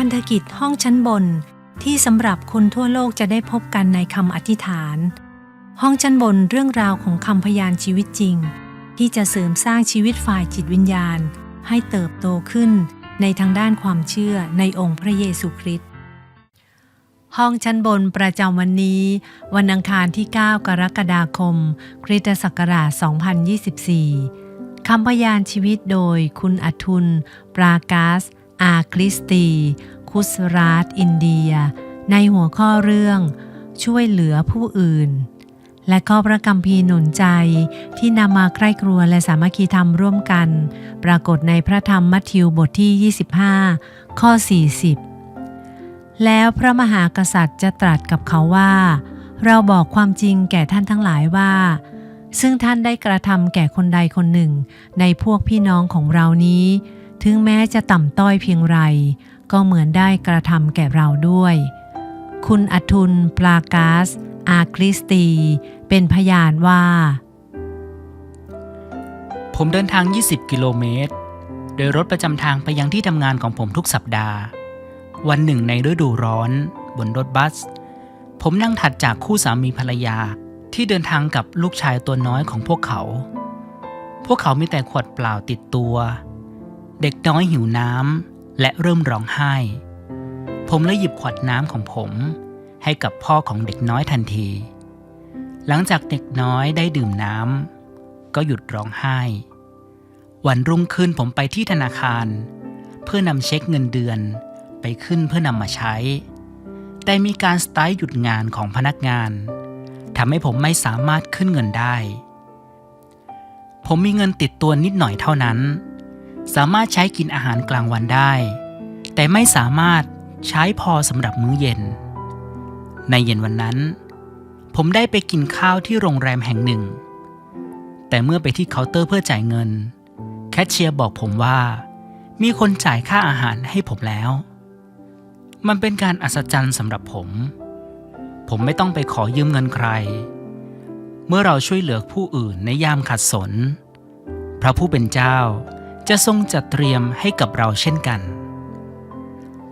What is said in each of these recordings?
พันธกิจห้องชั้นบน ที่สำหรับคนทั่วโลกจะได้พบกันในคำอธิษฐาน ห้องชั้นบนเรื่องราวของคำพยานชีวิตจริง ที่จะเสริมสร้างชีวิตฝ่ายจิตวิญญาณ ให้เติบโตขึ้นในทางด้านความเชื่อในองค์พระเยซูคริสต์ห้องชั้นบนประจำวันนี้ วันอังคารที่ 9 กรกฎาคม คริสตศักราช 2024 คำพยานชีวิตโดยคุณอทุน ปรากาส อาคริสตี คุสราชอินเดีย ในหัวข้อเรื่อง ช่วยเหลือผู้อื่น และข้อพระกัมภีร์หนุนใจที่นำมาใคร่ครัวและสามัคคีธรรมร่วมกัน ปรากฏในพระธรรมมัทธิวบทที่ 25 ข้อ 40 แล้วพระมหากษัตริย์จะตรัสกับเขาว่า เราบอกความจริงแก่ท่านทั้งหลายว่าซึ่งท่านได้กระทำแก่คนใดคนหนึ่งในพวกพี่น้องของเรานี้ ถึงแม้จะต่ำต้อยเพียงไร ก็เหมือนได้กระทำแก่เราด้วย คุณอทุนปลากาส อาคริสตี เป็นพยานว่า ผมเดินทาง 20 กิโลเมตร โดยรถประจำทางไปยังที่ทำงานของผมทุกสัปดาห์ วันหนึ่งในฤดูร้อน บนรถบัส ผมนั่งถัดจากคู่สามีภรรยาที่เดินทางกับลูกชายตัวน้อยของพวกเขา พวกเขามีแต่ขวดเปล่าติดตัว เด็กน้อยหิวน้ำและเริ่มร้องไห้ ผมเลยหยิบขวดน้ำของผมให้กับพ่อของเด็กน้อยทันที หลังจากเด็กน้อยได้ดื่มน้ำก็หยุดร้องไห้ วันรุ่งขึ้นผมไปที่ธนาคาร เพื่อนำเช็คเงินเดือนไปขึ้นเพื่อนำมาใช้ แต่มีการสไตล์หยุดงานของพนักงานทำให้ผมไม่สามารถขึ้นเงินได้ ผมมีเงินติดตัวนิดหน่อยเท่านั้น สามารถใช้กินอาหารกลางวันได้ แต่ไม่สามารถใช้พอสำหรับมื้อเย็น ในเย็นวันนั้น ผมได้ไปกินข้าวที่โรงแรมแห่งหนึ่ง แต่เมื่อไปที่เคาน์เตอร์เพื่อจ่ายเงิน แคชเชียร์บอกผมว่า มีคนจ่ายค่าอาหารให้ผมแล้ว มันเป็นการอัศจรรย์สำหรับผม ผมไม่ต้องไปขอยืมเงินใคร เมื่อเราช่วยเหลือผู้อื่นในยามขัดสน พระผู้เป็นเจ้า จะทรงจัดเตรียมให้กับเราเช่นกัน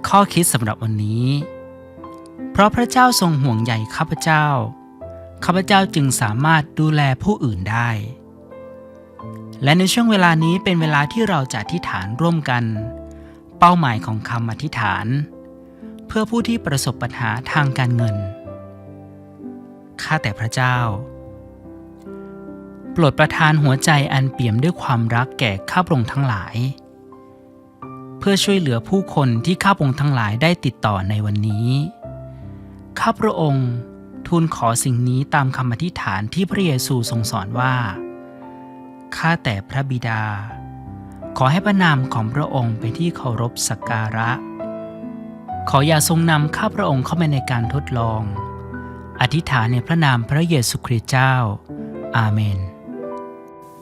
ข้อคิดสำหรับวันนี้ เพราะพระเจ้าทรงห่วงใยข้าพเจ้า ข้าพเจ้าจึงสามารถดูแลผู้อื่นได้ และในช่วงเวลานี้เป็นเวลาที่เราจะอธิษฐานร่วมกัน เป้าหมายของคำอธิษฐาน เพื่อผู้ที่ประสบปัญหาทางการเงิน ข้าแต่พระเจ้า ปรดประทานหัวใจอันเปี่ยมด้วยความรักแก่ข้าพระองค์ทั้งหลาย เพื่อช่วยเหลือผู้คนที่ข้าพระองค์ทั้งหลายได้ติดต่อในวันนี้ ข้าพระองค์ทูลขอสิ่งนี้ตามคำอธิษฐานที่พระเยซูทรงสอนว่า ข้าแต่พระบิดา ขอให้พระนามของพระองค์เป็นที่เคารพสักการะ ขออย่าทรงนำข้าพระองค์เข้ามาในการทดลอง อธิษฐานในพระนามพระเยซูคริสต์เจ้า อาเมน